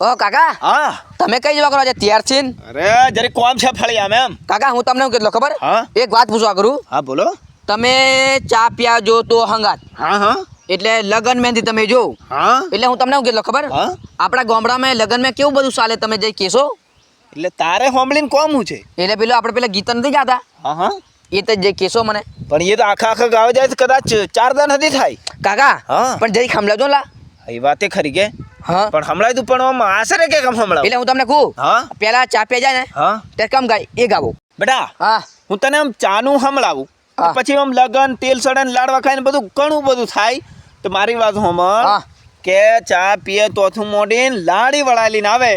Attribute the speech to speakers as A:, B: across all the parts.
A: ઓ કાકા
B: હા?
A: તમે કઈ જવા કરો? આજે તૈયાર છે
B: અરે જરી કોમ છે ફળી આમ એમ.
A: કાકા હું તમને કેટલો ખબર?
B: હા?
A: એક વાત પૂછવા કરું.
B: હા બોલો.
A: તમે ચા પ્યા જો તો હંગાત.
B: હા હા.
A: એટલે લગન મેંથી તમે જો.
B: હા?
A: એટલે હું તમને કેટલો ખબર?
B: હા?
A: આપણા ગામડામાં લગનમાં કેવું બધું ચાલે તમે જઈ કેસો
B: એટલે તારે હોમલીન કોમ હું છે?
A: એટલે પેલું આપણે પેલા ગીત નથી ગાતા?
B: હા હા.
A: એ તો જે કેસો મને.
B: પણ એ તો આખા આખા ગાવ જાય કદાચ ચાર દાન હતી થાય.
A: કાકા
B: હા.
A: પણ જઈ ખમલાવજો લા.
B: એ વાતે ખરી કે. પણ હમણાં તું પણ આમ આશરે કે કેમ હમણાં
A: એટલે હું તમને કહું
B: હા?
A: પેલા ચા પે જાય ને
B: હા?
A: તે કમ ગાય? એ ગાવો.
B: બેટા
A: હા.
B: હું તને આમ ચાનું
A: હમળાવું.
B: પછી આમ લગન તેલ સડન લાડવા ખાઈને બધું ઘણું બધું થાય. તો મારી વાત હોમણ
A: હા.
B: કે ચા પીએ તોથું મોડીને લાડી વળાલીને આવે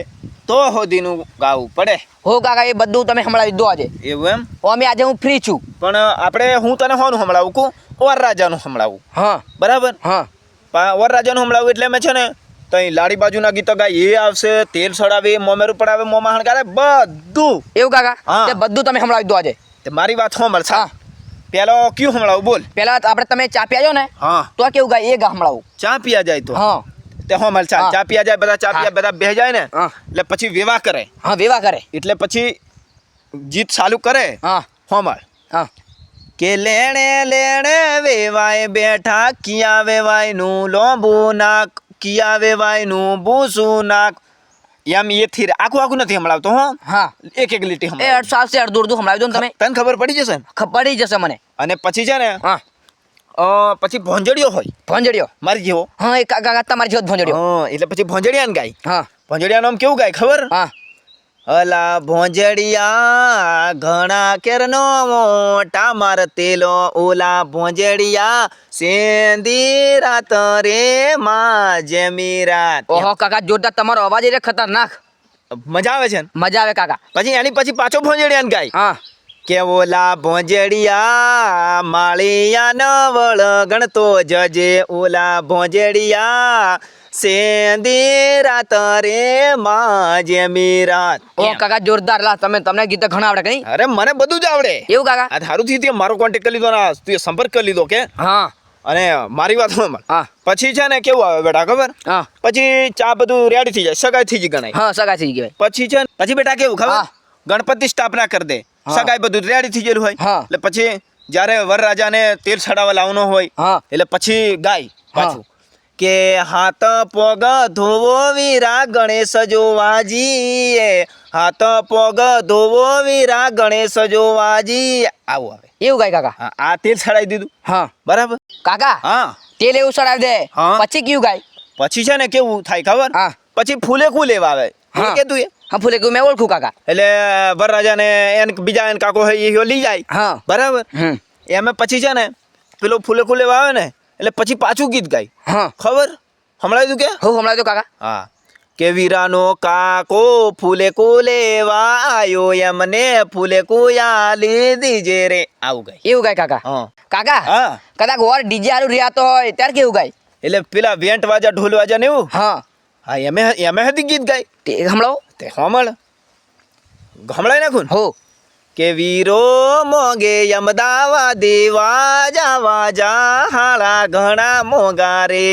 B: તો હોદીનું ગાવું પડે.
A: હો કાકા એ બધું તમે હમણાં દો આજે.
B: એવું એમ?
A: અમે આજે હું ફ્રી છું.
B: પણ આપણે હું તને હોનું હમણાવું કું ઓર રાજાનું હમણાવું
A: હા.
B: બરાબર?
A: હા.
B: ઓર રાજાનું હમણાવું એટલે મેં છે ને તઈ લાડી બાજુના ગીતો ગાય એ આવશે તેલ સડાવે મોમેરું પડાવે મોમાં હણકારે બધું.
A: એવું કાકા?
B: હા.
A: બધું તમે હમણાં દો આજે.
B: મારી વાત હોમળ
A: હા.
B: પેલો કયું હમણાં બોલ.
A: પેલા આપણે તમે ચા પીયા જો ને
B: હા.
A: તો કેવું ગાય? એ ગા સંભળાવું.
B: ચા પીયા જાય તો?
A: હા.
B: તે હોમળ ચા ચા પીયા જાય બધા ચા
A: હા.
B: પીયા બધા બેહ જાય ને એટલે પછી વિવાહ કરે.
A: હા વિવાહ કરે.
B: એટલે પછી જીત ચાલુ કરે.
A: હા.
B: હોમળ
A: હા.
B: કે લેણે લેણે વેવાય બેઠા કિયા વેવાયનું લોંબુ નાક? કિયા વેવાયનું બૂસું નાક. એમ એ થી આખું આખું નથી હમણાવતો હો.
A: હા.
B: એક એક લીટી
A: એ
B: સાસે
A: અડધું અડધું હમણાં સંભળાવી દો ને તમે.
B: તને ખબર પડી જશે ને?
A: પડી જશે મને.
B: અને પછી છે ને
A: હા.
B: પછી ભોંજડીઓ હોય.
A: ભોંજડીઓ.
B: મારી જેવો.
A: હા એક કાકા તમારી જેવો ભોંજડીઓ.
B: હા, એટલે પછી ભોંજડિયા ને ગાય.
A: હા.
B: ભોંજડિયાનું નામ કેવું ગાય ખબર?
A: હા.
B: અલા ભોંજડિયા ઘણા કેરનો મોટા માર તેલો ઓલા ભોંજડિયા સેંદી રાત રે માં જેમી રાત.
A: ઓહો કાકા જોરદાર તમારો અવાજ એટલે ખતરનાક.
B: મજા આવે છે ને?
A: મજા આવે કાકા.
B: પછી એની પછી પાછો ભોંજડિયા ને ગાય.
A: હા.
B: કે ઓલા ભોંજડિયા માળિયા નવળ ગણતો જજે. ઓલા ભોંજડિયા સેંદી રાત રે માજે મીરાત રાત
A: કાકા જોરદાર લા તમે તમને ગીત ઘણા આવડે કઈ?
B: અરે મને બધું જ આવડે.
A: એવું કાકા?
B: આ તારું થી તે મારો કોન્ટેક્ટ કરી લીધો ના તું સંપર્ક કરી લીધો કે?
A: હા.
B: અને મારી વાત
A: હા.
B: પછી છે ને કેવું આવે બેટા ખબર?
A: હા.
B: પછી ચા બધું રેડી થઈ જાય સગાઈ થઈ જ ગણાય.
A: હા સગાઈ થઈ ગઈ
B: પછી છે પછી બેટા કેવું ખબર? ગણપતિ સ્થાપના કરી દે. સગાઈ બધું રેડી થઈ ગયેલું હોય. એટલે પછી જ્યારે વરરાજાને તેલ ચડાવવા લાવવાનો હોય એટલે પછી ગાય. પાછું. કે હાથ પગ ધોવો વીરા ગણેશ જોવાજી હાથ પગ ધોવો વીરા ગણેશ જોવાજી આવું આવે
A: એવું ગાય કાકા?
B: આ તેલ ચડાવી દીધું.
A: હા.
B: બરાબર?
A: કાકા
B: હા.
A: તેલ એવું ચડાવી દે. પછી કયું ગાય?
B: પછી છે ને કેવું થાય ખબર?
A: હા.
B: પછી ફૂલે કુ લેવા આવે.
A: હા.
B: કે તું
A: હા ફૂલે કયું મેં ઓળખું કાકા.
B: એટલે વરરાજાને એને બીજા એને કાકો હોય એ લઈ જાય.
A: હા.
B: બરાબર? એમે પછી છે ને પેલો ફૂલે કુ લેવા આવે ને એટલે પછી પાછું ગીત ગાય.
A: હા.
B: ખબર? હમણાં તું કે?
A: હું હમણાં તો કાકા?
B: હા. કે વીરાનો કાકો ફૂલે કુ લેવા આયો એમને ફૂલે કુયા લીધી રે. આવું ગાય.
A: એવું ગાય કાકા?
B: હા.
A: કાકા
B: હા.
A: કદાચ ઓર ડીજે હારું રિયાતો હોય ત્યારે કેવું ગાય?
B: એટલે પેલા વેન્ટ વાજા ઢોલ વાજા ને એવું?
A: હા.
B: હા એમે એમે હતી ગીત ગાય.
A: તે હમણાં?
B: તે હમળ હમળાય નાખું?
A: હો.
B: કે વીરો મોગે અમદાવાદી વાજા વાજા હાળા ઘણા મોગા રે.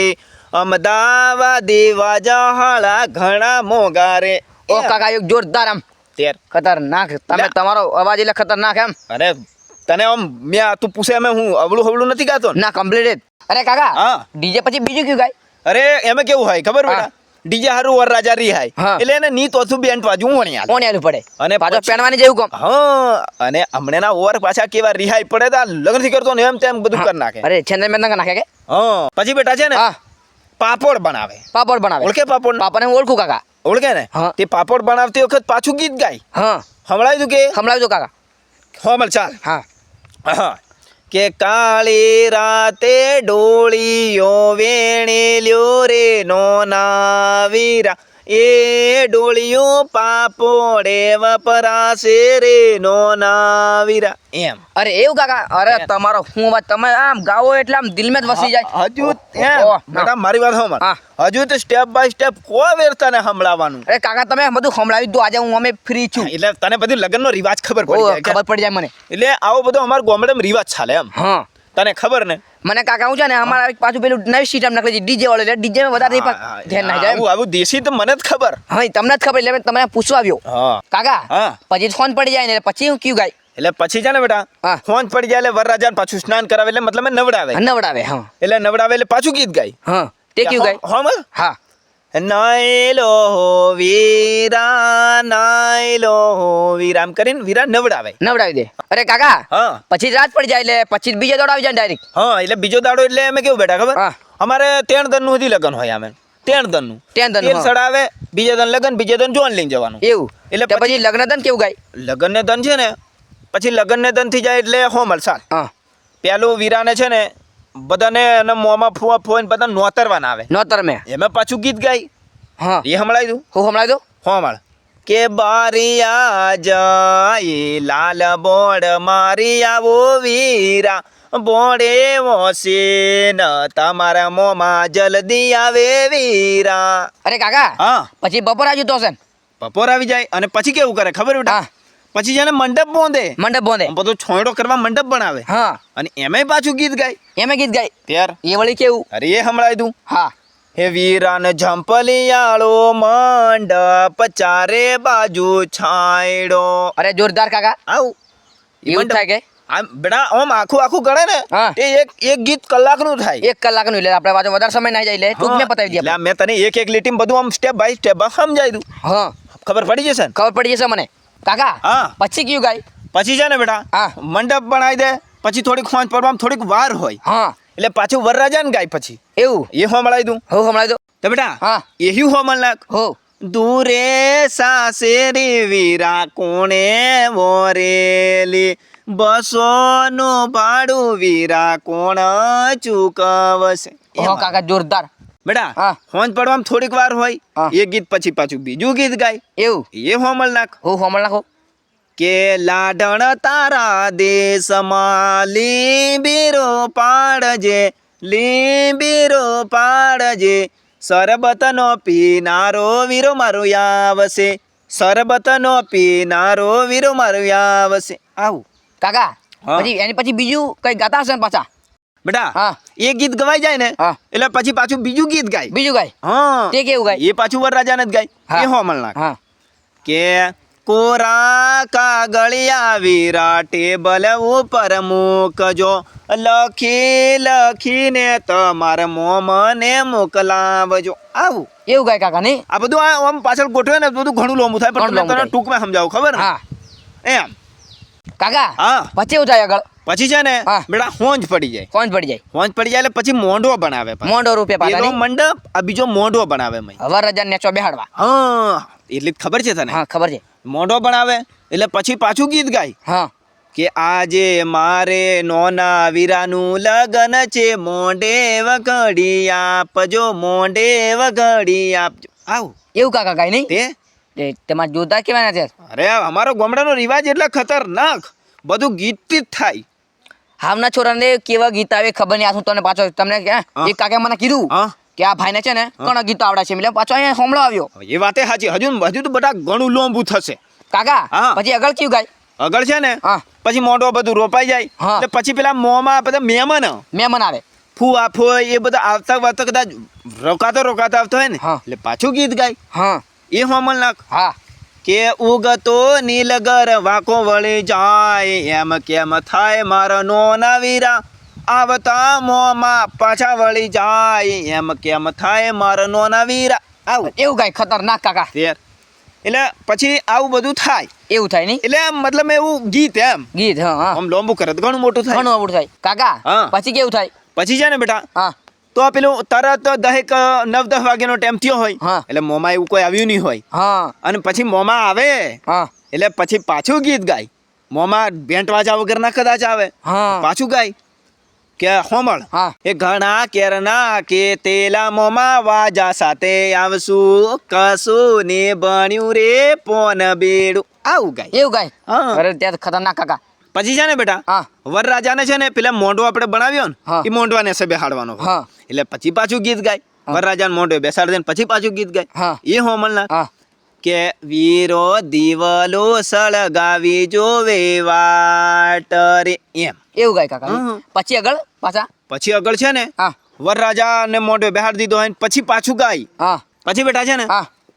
B: અમદાવાદી વાજા હાળા ઘણા મોગા રે.
A: ઓ કાકા એક જોરદાર આમ.
B: તેર.
A: ખતરનાક. તમે તમારો અવાજ એટલે ખતરનાક એમ.
B: અરે તને આમ મેં આ તું પૂછે અમે હું અવળું હવળું નથી ગાતો ના.
A: કમ્પ્લીટ અરે કાકા
B: હા.
A: ડીજે પછી બીજું કયું ગાય?
B: અરે એમાં કેવું હોય ખબર. બેટા ડીજે હારું વર રાજા રી હાય એટલે એને ની તોથું બેન્ટ વાજું વણ્યા
A: વણ્યાલું પડે.
B: અને
A: પાછો પહેરવાની જેવું કામ.
B: હા અને હમણાંના ઓવર પાછા કેવા રિહાઈ પડે તા લગ્નથી કરતો ને એમ તેમ બધું કરી નાખે.
A: અરે છેન્દ્ર મેં નાખે કે?
B: હા પછી બેટા છે ને પાપડ બનાવે.
A: પાપડ બનાવે.
B: ઓળખે પાપડ
A: પાપડ ઓળખું કાકા.
B: ઓળખે ને. તે પાપડ બનાવતી વખત પાછું ગીત ગાય.
A: હા.
B: હમણાં તું કે?
A: સંભળાવજો કાકા.
B: હોમલ ચાલ.
A: હા.
B: હા. કે કાળી રાતે ડોળીઓ વેણેલ્યો રે નો નાવીરા એ ડોળિયું પાપોડે વપરાશે રે નો નાવીરા. એમ.
A: અરે એવું કાકા અરે તમારો હું વાત તમે આમ ગાવો એટલે આમ દિલમાં જ વસી જાય.
B: હજુ મેડમ મારી વાત
A: હોમાં
B: હજુ તો સ્ટેપ બાય સ્ટેપ કોઈ વેરતા ને સંભળાવવાનું.
A: અરે કાકા તમે બધું સંભળાવી દો. આજે હું અમે ફ્રી છું.
B: એટલે તને બધી લગ્નનો રિવાજ ખબર પડી જાય
A: ખબર પડી જાય મને.
B: એટલે આવો બધો અમાર ગામડામાં રિવાજ ચાલે એમ.
A: હા.
B: તને ખબર ને?
A: મને કાકા હું છે ને અમારા પાછું પેલું નવી સિસ્ટમ નાખી છે ડીજે વાળો એટલે ડીજે માં વધારે ધ્યાન ના જાય
B: આવું દેશી તો મને જ ખબર.
A: હા તમને જ ખબર એટલે મેં તમને પૂછવા આવ્યો. કાકા પછી ફોન પડી જાય ને એટલે પછી હું કયું ગાય.
B: એટલે પછી છે ને બેટા. ફોન પડી જાય એટલે વરરાજા પાછું સ્નાન કરાવે એટલે મતલબ નવડાવે.
A: નવડાવે હા.
B: એટલે નવડાવે એટલે પાછું ગીત ગાય.
A: હા તે કયું ગાય.
B: હા
A: હા.
B: નાયલો વીરા નાયલો વીરા. આમ કરીને વીરા નવડાવે.
A: નવડાવી દે. અરે કાકા
B: હા.
A: પછી રાત પડી જાય એટલે પછી બીજે દોડાવી જાય ડાયરેક્ટ
B: હા એટલે બીજો દાડો એટલે અમે કેવું બેઠા ખબર? અમારે તેણ દનનું સુધી લગ્ન હોય અમે ત્રણ દનનું
A: ત્રણ દન
B: તેલ સડાવે બીજા દન લગન બીજા દન જોન લઈને જવાનું.
A: એવું.
B: એટલે
A: પછી લગ્ન દન કેવું ગાય?
B: લગ્ન ને દન છે ને પછી લગ્ન ને દનથી જાય એટલે હોમલ
A: હા.
B: પેલું વીરાને છે ને બધાને અને મોંમાં ફુવા ફુવા બધા નોતરવાના આવે.
A: નોતર મેં.
B: એમાં પાછું ગીત ગાય
A: હા.
B: એ હમણાં દઉં.
A: હું હમણાં દો
B: હોમળ કે બારિયા જાય લાલ બોડ મારી આવો વીરા. બોડે વસે ન તમારા મોંમાં જલ્દી આવે વીરા.
A: અરે કાકા
B: હા.
A: પછી બપોર આજુ તો છે ને?
B: બપોર આવી જાય અને પછી કેવું કરે? ખબર બેટા. પછી જેને મંડપ બોંધે
A: મંડપ બોંધે.
B: બધો છોયડો કરવા મંડપ બનાવે.
A: હા.
B: અને એમાંય પાછું ગીત ગાય.
A: એમે ગીત ગાય.
B: ત્યાર?
A: એ વળી કેવું?
B: અરે એ હમણાં દઉં
A: હા.
B: હે વીરાન ઝંપલિયાળો મંડપ ચારે બાજુ છાંયડો.
A: અરે જોરદાર કાકા.
B: આવું.
A: એવું થાય કે?
B: આમ બેટા આમ આખું આખું ગણે ને એ એક એક ગીત કલાકનું થાય.
A: એક કલાકનું એટલે આપણે પાછો વધારે સમય ના જાય એટલે ટૂંક મેં પતાવી દઈએ
B: મેં તને એક એક લીટીમાં બધું આમ સ્ટેપ બાય સ્ટેપ સમજાવી દઉં
A: હા.
B: ખબર પડી જશે ને?
A: ખબર પડી જશે મને. કાકા
B: હા.
A: પછી કયું ગાય?
B: પછી છે ને બેટા
A: હા.
B: મંડપ બનાવી દે પછી થોડીક ખોંચ પડવામાં થોડીક વાર હોય.
A: હા.
B: એટલે પાછું વરરાજા ને ગાય પછી.
A: એવું?
B: એ હોમળાવી દઉં.
A: હું હમણાં દઉં
B: તો બેટા
A: હા.
B: એહ્યું હોમળ નાખ.
A: હો.
B: દૂરે સાસેરી વીરા કોણે મોરેલી બસોનું ભાડું વીરા કોણ ચૂકવશે?
A: હો કાકા જોરદાર.
B: બેટા. હોંજ પડવામાં થોડીક વાર હોય એ ગીત પછી પાછું બીજું ગીત ગાય.
A: એવું?
B: એ હોમલ નાખ.
A: હું હોમલ નાખો?
B: કે લાડણ તારા દેશમાં લીંબીરો પાડજે લીંબીરો પાડજે. સરબતનો પીનારો વીરો મારો આવશે સરબતનો પીનારો વીરો મારો આવશે આવું.
A: કાકા પછી એની પછી બીજું કઈ ગાતા હશે ને પાછા?
B: બેટા. એ ગીત ગવાઈ જાય ને એટલે પછી પાછું બીજું ગીત ગાય.
A: બીજું ગાય.
B: હા.
A: તે કેવું ગાય?
B: એ પાછું વરરાજાને જ ગાય. એ હોમલ
A: હા.
B: કે કોરા કાગળિયા વીરા ટેબલ ઉપર મૂકજો લખી લખીને તમારે મોમને મોકલાવજો આવું.
A: એવું ગાય કાકા નહીં?
B: આ બધું આમ પાછળ ગોઠવે ને બધું ઘણું લોમું થાય પણ તમને. ટૂંકમાં સમજાવું ખબર
A: હા.
B: એમ.
A: કાકા
B: હા.
A: પછી એવું થાય આગળ.
B: પછી છે ને. બેટા હોંજ પડી જાય.
A: હોંજ પડી જાય.
B: હોંજ પડી જાય એટલે પછી મોઢો બનાવે.
A: મોઢો રૂપિયા
B: પેલો મંડપ આ બીજો મોઢો બનાવે મય.
A: હવા રજા નેચો બેહાડવા.
B: હા એટલી ખબર છે તને?
A: હા ખબર છે.
B: મોઢો બનાવે એટલે પછી પાછું ગીત ગાય.
A: હા.
B: કે આજે મારે નોના વીરાનું લગન છે મોઢે વગડી આપજો મોઢે વગડી આપજો. આવું.
A: એવું કાકા ગાય નહીં?
B: તે
A: તમારે જોરદાર કેવાના છે.
B: અરે અમારો ગામડાનો રિવાજ એટલે ખતરનાક. બધું ગીતથી જ થાય.
A: હાવના છોરાને કેવા ગીત આવે ખબર નહીં આ શું તમને પાછો તમને કે એક કાકે મને કીધું કે આ ભાઈને છે ને ઘણા ગીતો આવડે છે એટલે પાછો અહીંયા હોમળો આવ્યો.
B: એ વાતે સાચી હજુ હજુ તો બધા ઘણું લોંબુ થશે.
A: કાકા. પછી આગળ કયું ગાય?
B: આગળ છે ને
A: હા.
B: પછી મોઢો બધું રોપાઈ જાય. પછી પેલા મોંમાં બધા મહેમાન.
A: મહેમાન આવે.
B: ફૂવા ફૂ એ બધા આવતા વાતા કદાચ રોકાતો રોકાતો આવતો હોય ને એટલે પાછું ગીત ગાય.
A: હા.
B: એ હોમલ નાખ
A: હા.
B: કે ઉગતો નીલગર વાકો વળી જાય. એમ કેમ થાય મારા નોના વીરા? આવતા મોમાં પાછા વળી જાય. એમ કેમ થાય મારા નોના વીરા? આવું.
A: એવું ગાય ખતરનાક કાકા.
B: તેર. એટલે પછી આવું બધું થાય.
A: એવું થાય નહીં?
B: એટલે મતલબ એવું ગીત એમ.
A: ગીત હા
B: આમ લોંબુ કરે તો ઘણું મોટું થાય.
A: ઘણું આવડું થાય. કાકા
B: હા.
A: પછી કેવું થાય?
B: પછી છે ને બેટા
A: હા.
B: તો પેલું તરત દહેક નવ દસ વાગ્યાનો ટાઈમ થયો હોય. એટલે મોમાં એવું કોઈ આવ્યું નહીં હોય.
A: હા.
B: અને પછી મોમાં આવે. એટલે પછી પાછું ગીત ગાય. મોમાં બેન્ટ વાજા વગર ના કદાચ આવે. પાછું ગાય. કે હોમળ. એ ઘણા કેરના કે તેલા મોમાં વાજા સાથે આવશું. કશું ને બન્યું રે પોન બેડું આવું ગાય.
A: એવું ગાય?
B: હા.
A: અરે ત્યાં ખતરનાક કાકા.
B: પછી છે ને બેટા વરરાજાને છે ને પેલા મોઢો આપણે બનાવ્યો ને એ મોઢવાને
A: બેહાડવાનો
B: એટલે પછી પાછું ગીત ગાય. વરરાજાને મોઢે બેસાડી દે પછી પાછું ગીત ગાય. એ હોમલ ના કે વીરો દીવલો સળગાવી જોવે વાટ રે. એમ.
A: એવું ગાય કાકા. પછી આગળ પાછા?
B: પછી આગળ છે ને વરરાજા ને મોઢે બેહાડ દીધો હોય પછી પાછું ગાય.
A: હા.
B: પછી બેટા છે ને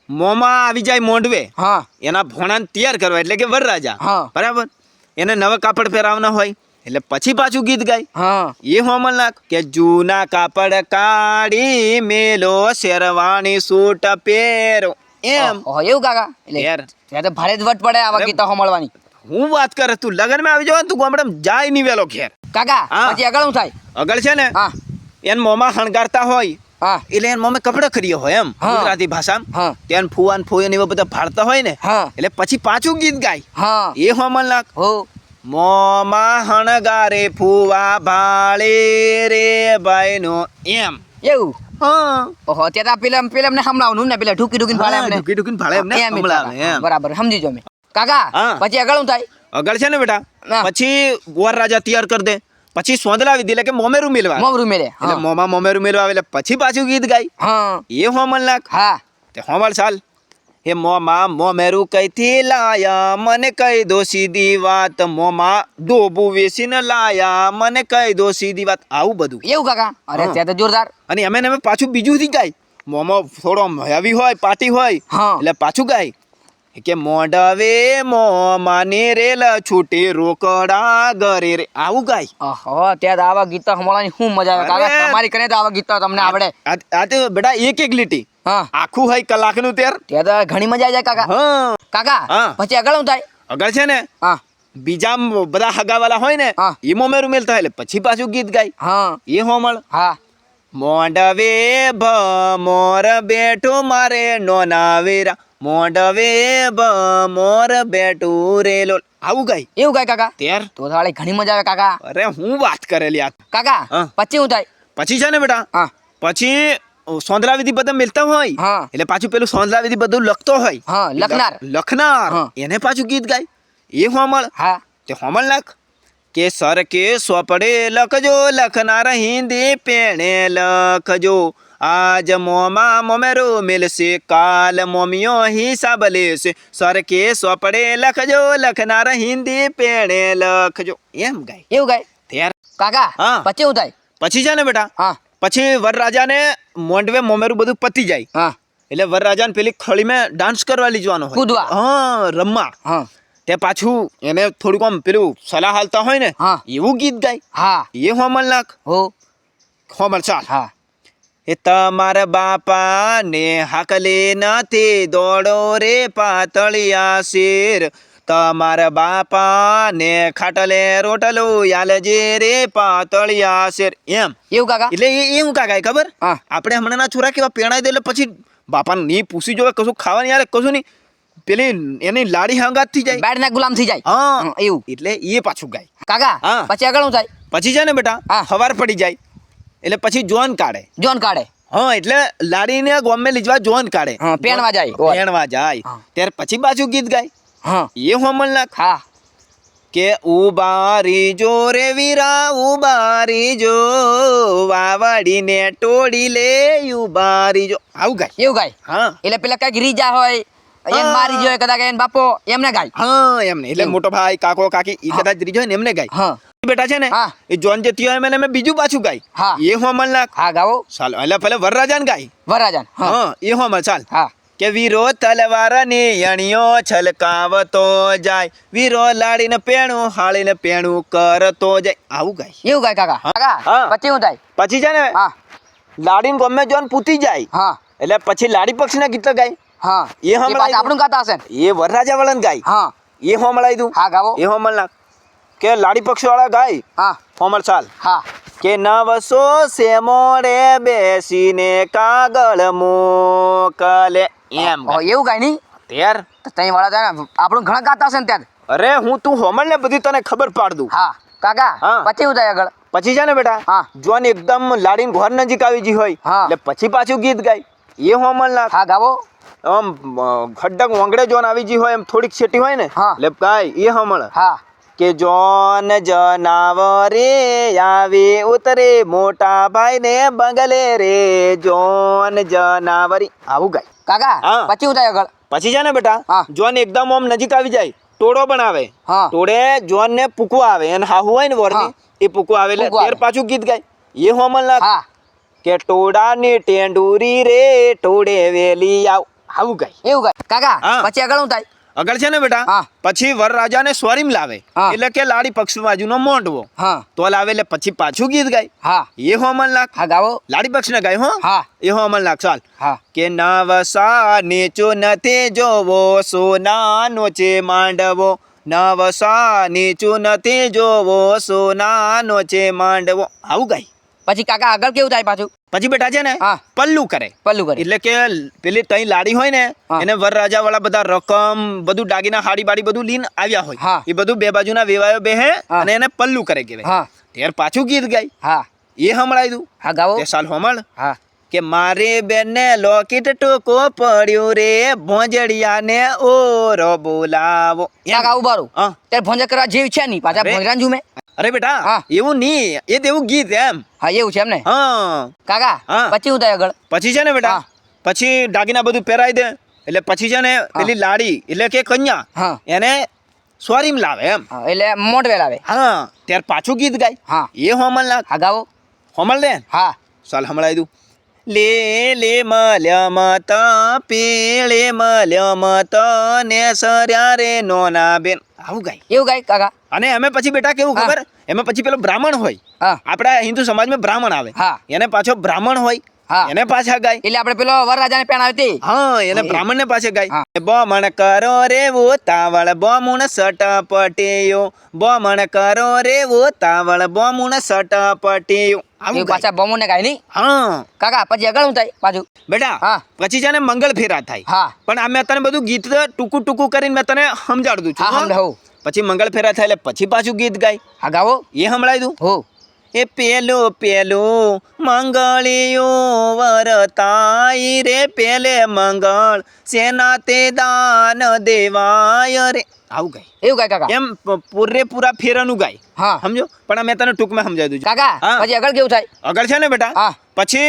B: મોમાં આવી જાય મોંઢવે.
A: હા.
B: એના ભોણા તૈયાર કરવા એટલે કે વરરાજા. બરાબર? એને નવા કાપડ પહેરાવના હોય એટલે પછી પાછું ગીત ગાય.
A: હા.
B: એ હોમલ નાખ કે જૂના કાપડ કાઢી મેલો શેરવાણી સૂટ પહેરો. એમ.
A: એવું કાકા? એટલે
B: યાર.
A: ત્યાં તો ભારે જ વટ પડે આવા ગીતો મળવાની
B: હું વાત કરે તું લગનમાં આવી જવા તું ગામડે જાય નહીં વેલો ઘેર.
A: કાકા પછી આગળ શું થાય?
B: આગળ છે ને
A: હા.
B: એને મોમાં હણગારતા હોય
A: હા.
B: એટલે એને મોંમાં કપડે કરીએ હોય એમ ગુજરાતી ભાષામાં.
A: હા.
B: ત્યાં ફુવાન ફુયન એવા બધા ફાડતા હોય ને
A: હા.
B: એટલે પછી પાછું ગીત ગાય.
A: હા.
B: એ હોમલ નાખ.
A: હો.
B: મોમાં હણગારે ફુવા ભાળે રે ભાઈનો એમ.
A: એવું? ઓહો ત્યાં પેલા પેલા એમને હમણાવનું ને પેલા ઢૂકી ઢૂકીને
B: હા,
A: એમને.
B: ઢૂકી ઢૂકીને.
A: બરાબર સમજી જો મેં. કાકા
B: હા.
A: પછી આગળ થાય?
B: આગળ છે ને બેટા? પછી વર રાજા તૈયાર કરી દે. પછી સોંદલા વિધિ એટલે કે મોમેરું મેળવા
A: મોમરું મેલે
B: એટલે મોમાં મોમેરું મેલવા એટલે પછી પાછું ગીત ગાય.
A: હા.
B: એ હોમલ નાખ.
A: હા.
B: તે હોમલ ચાલ. હે મોમા મોમેરું કઈથી લાયા? મને કઈ દો સીધી વાત. મોમા ડોબું વેસીને લાયા. મને કઈ દો સીધી વાત. આવું બધું.
A: એવું કાકા? અરે તે તો જોરદાર.
B: અને અમે ને પાછું બીજું થી ગાય. મોમો થોડો હેવી હોય પાટી હોય એટલે પાછું ગાય. કે મોઢવે મોમાની રેલ છૂટી રોકડા ગરે રે. આવું ગાય
A: ઓહો ત્યાં આવા ગીતો સંભળવાની શું મજા આવે? કાકા. તમારી કને તો આવા ગીતો તમને આવડે?
B: આ તો બેટા એક એક લીટી.
A: હા.
B: આખું હોય કલાકનું તેર.
A: ત્યાં તો ઘણી મજા આવી જાય કાકા.
B: હા.
A: કાકા. પછી આગળ શું થાય?
B: આગળ છે ને?
A: હા.
B: બીજા મ- બધા હગાવાલા હોય ને
A: હા.
B: એ મોમેરું મેલતા હોય એટલે પછી પાછું ગીત ગાય.
A: હા.
B: એ હોમળ
A: હા.
B: મોંડવે મોર બેઠો મારે નોના વેરા. મોંડવે મોર બેટુ રેલો આવું ગાય?
A: એવું ગાય કાકા?
B: ત્યાર
A: તો થાળી ઘણી મજા આવે કાકા.
B: અરે હું વાત કરેલી આ.
A: કાકા પછી હું થાય.
B: પછી છે ને બેટા?
A: હા.
B: પછી સોંદરા વિધિ બધા મિલતા હોય.
A: હા.
B: એટલે પાછું પેલું સોંદરા વિધિ બધું લખતો હોય.
A: હા, લખનાર.
B: લખનાર. એને પાછું ગીત ગાય. એ હોમળ.
A: હા.
B: તે હોમળ લખ કે સર કે સોપડે લખજો લખનાર હિન્દી પેણે લખજો. આજ મોમાં મોમેરો મિલશે કાલ મોમિયો હિસાબ લેશે. સર કે સોપડે લખજો લખનાર હિન્દી પેણે લખજો. એમ ગાય.
A: એવું ગાય?
B: ત્યાર
A: કાકા
B: હા.
A: પછી શું થાય?
B: પછી છે ને બેટા?
A: હા.
B: પછી વરરાજાને મોંડવે મોમેરું બધું પતી જાય.
A: હા.
B: એટલે વરરાજાને પેલી ખળીમાં ડાન્સ કરવા લઈ જવાનો હોય.
A: કૂદવા.
B: હા રમવા.
A: હા.
B: તે પાછું એને થોડુંક આમ પેલું સલાહ હાલતા હોય ને
A: હા.
B: એવું ગીત ગાય.
A: હા.
B: એ હોમલ નાખ.
A: હો.
B: હોમલ ચાલ.
A: હા.
B: એ તમારા બાપા ને હાકલે નથી દોડો રે પાતળિયા શેર. તમારા બાપા ને ખાટલે રોટલો યાલજે રે પાતળિયા શેર. એમ.
A: એવું કાકા?
B: એટલે એ એવું કાકા ખબર?
A: હા.
B: આપણે હમણાંના છોરા કેવા પેણાઈ દે એટલે પછી બાપાને નહીં પૂછી જોવે કશું ખાવાની યાર કશું નહીં. પેલી એની લાડી હંગાત થઈ જાય.
A: બેડ ના ગુલામ થઈ જાય.
B: હા.
A: એવું.
B: એટલે એ પાછું ગાય.
A: કાકા. પછી આગળ શું થાય?
B: પછી છે ને બેટા. હવાર પડી જાય. એટલે પછી જોન કાઢે.
A: જોન કાઢે.
B: હા એટલે લાડીને ગોમે લીજવા જોન કાઢે.
A: પેણવા જાય.
B: પેણવા જાય. ત્યારે પછી પાછું ગીત ગાય.
A: હા.
B: એ હોમલ નાખ.
A: હા.
B: કે ઉબારી જો રે વીરા ઉબારી જો વાવડીને ટોડી લે ઉબારી જો. આવું ગાય.
A: એવું ગાય?
B: હા.
A: એટલે પેલા કંઈક રીજા હોય એમ મારી જોય કદાચ એમ બાપો એમને ગાય.
B: હા એમને. એટલે મોટો ભાઈ કાકો કાકી
A: એ
B: કદાચ રીજો ને એમને ગાય.
A: હા.
B: બેટા છે ને એ જોન જે થયો એમ એને બીજું પાછું ગાય.
A: હા.
B: એ હોમલ નાખ.
A: હા ગાવો.
B: ચાલ એટલે પેલે વરરાજાન ગાય.
A: વરરાજાન હા.
B: હા એ હોમલ ચાલ.
A: હા.
B: કે વીરો તલવારની અણિયો છલકાવતો જાય. વીરો લાડીને પેણું હાળીને પેણું કરતો જાય. આવું ગાય.
A: એવું ગાય કાકા? કાકા પછી હું થાય?
B: પછી છે ને
A: હા.
B: લાડીને ગમે જોન પૂતી જાય.
A: હા.
B: એટલે પછી લાડી પક્ષીના ગીત ગાય.
A: હા.
B: એ હમણાં
A: આપણું ગાતા હશે
B: એ વરરાજા વળન ગાય.
A: હા.
B: એ હોમળાઈ દઉં.
A: હા ગાવો.
B: એ હોમળ નાખ. કે લાડી પક્ષવાળા ગાય?
A: હા.
B: ફોમર ચાલ
A: હા.
B: કે નવસો સેમોડે બેસીને કાગળ મોકલે. એમ
A: એવું કાંઈ નહીં તેર તઈ વાળા થાય આપણું ઘણા ગાતા હશે ને ત્યાં.
B: અરે હું તું હોમર ને બધી તને ખબર પાડ દઉં.
A: હા. કાકા
B: હા.
A: પછી શું થાય આગળ.
B: પછી છે ને બેટા.
A: હા.
B: જોન એકદમ લાડીને ઘર નજીક આવી ગઈ હોય.
A: હા.
B: એટલે પછી પાછું ગીત ગાય. એ હોમળ ના
A: હા ગાવો.
B: આમ ખડક વંગડે જોન આવી ગઈ હોય એમ થોડીક છેટી હોય ને.
A: હા.
B: એટલે ગાય એ હોમળ
A: હા.
B: કે જોન જનાવરે આવે ઉતરે મોટા ભાઈ ને બંગલે રે. જોન જનાવરી આવું ગાય.
A: કાકા પછી થાય આગળ.
B: પછી ને બેટા. જોન એકદમ આમ નજીક આવી જાય. ટોળો પણ
A: હા.
B: ટોળે જોન ને પૂકવા આવે. અને હાહુ હોય ને વરની એ પૂકવા આવે. એટલે
A: ફેર
B: પાછું ગીત ગાય. એ હોમલ ના
A: કે
B: કે ટોળાની ટેંડુરી રે ટોડે વેલી આવ. આવું ગાય.
A: એવું ગાય. કાકા
B: હા.
A: પછી આગળ શું થાય.
B: આગળ છે ને બેટા પછી વરરાજા ને સ્વરીમ લાવે. એટલે કે લાડી પક્ષ બાજુનો મોંઢવો.
A: હા.
B: તો લાવે એટલે પછી પાછું ગીત ગાય.
A: હા.
B: એ હોમલ નાખ.
A: હા ગાવો.
B: લાડી પક્ષ ને ગાય હો.
A: હા.
B: એ હોમલ નાખ ચાલ.
A: હા.
B: કે નવસા નીચો નથી જોવો સોનાનો છે માંડવો. નવસા નીચો નથી જોવો સોનાનો છે માંડવો. આવું ગાય.
A: પછી કાકા આગળ કેવું થાય પાછું?
B: પછી બેટા છે ને. પલ્લું કરે.
A: પલ્લું કરે.
B: એટલે કે પેલી તઈ લાડી હોય ને. એને વરરાજા વાળા બધા રકમ બધું ડાગીના હાડી બાડી બધું લીન આવ્યા હોય. એ બધું બે બાજુના વેવાયો બે
A: હે.
B: અને એને પલ્લું કરે કહેવાય. ત્યાર પાછું ગીત ગાય.
A: હા.
B: એ સંભળાય દઉં
A: હા ગાવો.
B: તે સાલ હોમળ.
A: હા.
B: કે મારે બેનને લોકેટ ટોકો પડ્યો રે ભોંજડિયાને ઓરો બોલાવો. ત્યાં
A: ગાવું બારું
B: હા.
A: ત્યારે ભોંજા કરવા જેવી છે નહીં? પાછા. ભોંજરા ઝૂમે
B: અરે બેટા
A: હા.
B: એવું નહીં એ તેવું ગીત એમ.
A: હા એવું છે એમ ને
B: હા.
A: કાકા
B: હા.
A: પછી થાય આગળ
B: પછી છે ને બેટા પછી દાગીના બધું પહેરાઈ દે. એટલે પછી છે ને પેલી લાડી એટલે કે કન્યા
A: હા.
B: એને સ્વરીમ લાવે એમ.
A: એટલે મોટવેલ આવે.
B: હા ત્યાર પાછું ગીત ગાય.
A: હા.
B: એ હોમલ ના
A: હા ગાવો.
B: હોમલ દે
A: હા.
B: ચાલ હમણાં દઉં. લે લે મલ્યમ ત પીળે મલ્યમ ત ને સર્યા રે નોના બેન. આવું ગાય.
A: એવું ગાય કાકા?
B: અને અમે પછી બેટા કેવું ખબર? એમાં પછી પેલો બ્રાહ્મણ હોય.
A: હા.
B: આપણા હિન્દુ સમાજમાં બ્રાહ્મણ આવે. એને પાછો બ્રાહ્મણ હોય. એને પાછા ગાય.
A: એટલે આપણે પેલો વરરાજાને પેણ આવતી
B: હા એને
A: એ.
B: બ્રાહ્મણ ને પાસે ગાય બમણ કરો રે વો તાવળ બોમુણ સટપટેયો બમણ કરો રે વો તાવળ બોમુણ સટપટેયો આવું ગાય.
A: પાછા બમોને કાંઈ નહીં?
B: હા.
A: કાકા પછી આગળ શું થાય પાછું.
B: બેટા
A: હા.
B: પછી છે ને મંગળ ફેરા થાય.
A: હા.
B: પણ આ મેં તને બધું ગીત ટૂંકું ટૂંકું કરીને મેં તને સમજાડું છું
A: હા
B: હો?
A: સમજાવું
B: પછી મંગળ ફેરા થાય એટલે પછી પાછું ગીત ગાય.
A: હા ગાવો.
B: એ સંભળાય દઉં.
A: હો.
B: એ પેલું પેલું મંગળિયું વરતાઈ રે. પેલે મંગળ સેના તે દાન દેવાય રે. આવું ગાય.
A: એવું ગાય કાકા?
B: એમ પૂરેપૂરા ફેરાનું ગાય.
A: હા.
B: સમજો? પણ મેં તને ટૂંકમાં સમજાવી દઉં
A: કાકા. પછી આગળ કેવું થાય?
B: આગળ છે ને બેટા?
A: હા.
B: પછી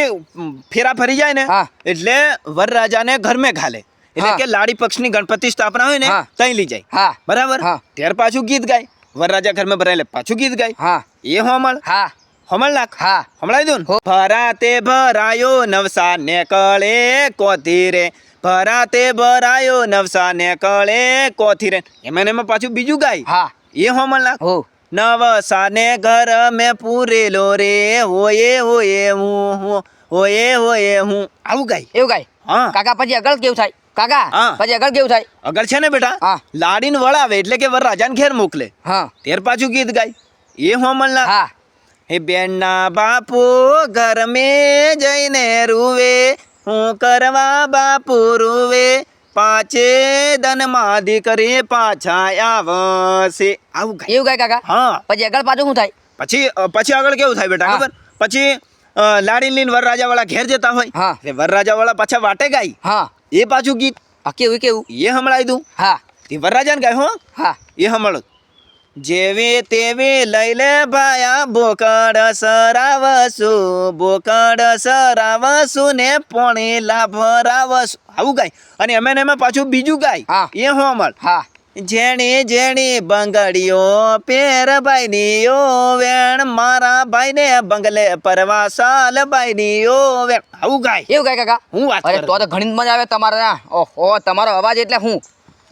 B: ફેરા ફરી જાય ને? એટલે વરરાજાને ઘર મેં ઘાલે. એટલે કે લાડી પક્ષની ગણપતિ સ્થાપના હોય ને ત્યાં લઈ જાય. બરાબર. ત્યાર પાછું ગીત ગાય. વરરાજા ઘરમાં ભરાય એટલે પાછું ગીત ગાય.
A: હા.
B: એ હોમળ
A: હા.
B: હોમળ નાખ
A: હા.
B: હમણાં દઉં. ભરાતે ભરાયો નવસા ને કળે કોથી રે? ભરાતે ભરાયો નવસા ને કળે કોથી રે? એમાં એમાં પાછું બીજું ગાય?
A: હા.
B: એ હોમળ નાખ
A: હો.
B: નવસા ને ઘર મેં પૂરેલો રે. હોયે હોયે હું હોયે હોયે હું. આવું ગાય?
A: એવું ગાય?
B: હા.
A: કાકા પછી આગળ કેવું થાય? કાકા
B: હા.
A: પછી આગળ કેવું થાય?
B: આગળ છે ને બેટા. લાડીને વળાવે એટલે કે વરરાજાને ઘેર મોકલે.
A: હા.
B: તેર પાછું ગીત ગાય. એ હોમળ નાખ
A: હા
B: હે બેનના બાપુ ઘર મેં જઈને રૂવે હું કરવા બાપુ રૂવે પાંચે દનમાં દીકરી પાછા આવશે આવું ગાય
A: એવું કાંઈ કાકા
B: હા
A: પછી આગળ પાછું શું થાય
B: પછી અ, પછી આગળ કેવું થાય બેટા
A: હા.
B: ખબર પછી અ, લાડીને લઈને વરરાજા વાળા ઘેર જતા હોય
A: હા.
B: એટલે વરરાજા વાળા પાછા વાટે ગાય
A: હા
B: એ પાછું ગીત
A: આ કેવું કેવું
B: એ હમણાઈ દઉં
A: હા
B: એ વરરાજાને ગાય હો
A: હા
B: એ હમણો જેવી તેવી લઈ લે ભાયા બોકડ સરાવસુ બોકડ સરાવસુ ને પોણી લાભરાવસુ આવું ગાય. અને એમાં એમાં પાછું બીજું ગાય.
A: હા.
B: એ હોમળ
A: હા.
B: જેણી જેણી બંગડીઓ પેરબાઈનીઓ વેણ મારા ભાઈને બંગલે પરવા સાલ બાઈનીઓ વેણ. આવું ગાય.
A: એવું ગાય કાકા?
B: હું વાત કરું?
A: તો તો ઘણી મજા આવે તમારે ઓહો તમારો અવાજ એટલે હું?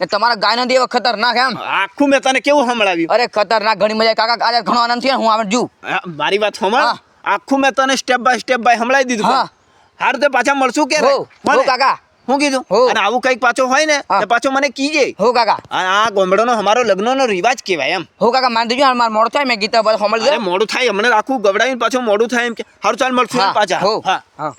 A: ને તમારા ગાયનો દેવ ખતરનાક એમ.
B: આખું મેં તને કેવું સંભળાવ્યું?
A: અરે ખતરનાક ઘણી મજા કાકા આજે ઘણો આનંદ થયો હું આવે જુ
B: મારી વાત સંભાળ. આખું મેં તને સ્ટેપ બાય સ્ટેપ બાય સંભળાવી દીધું
A: હા.
B: હાર તે પાછા મળશું કે
A: હો કાકા.
B: હું કીધું. અને આવું કંઈક પાછો હોય ને તો પાછો મને કીજે.
A: હો કાકા.
B: આ આ ગોમડોનો અમારો લગ્નનો રિવાજ કહેવાય એમ.
A: હો કાકા માન દીજો માર મોડું થાય મેં ગીતા બધા સાંભળી
B: મોડું થાય હમણાં આખું ગવડાવીને પાછું મોડું થાય એમ કે. હારું ચાલ મળશું પાછા.
A: હો
B: હા.
A: હા.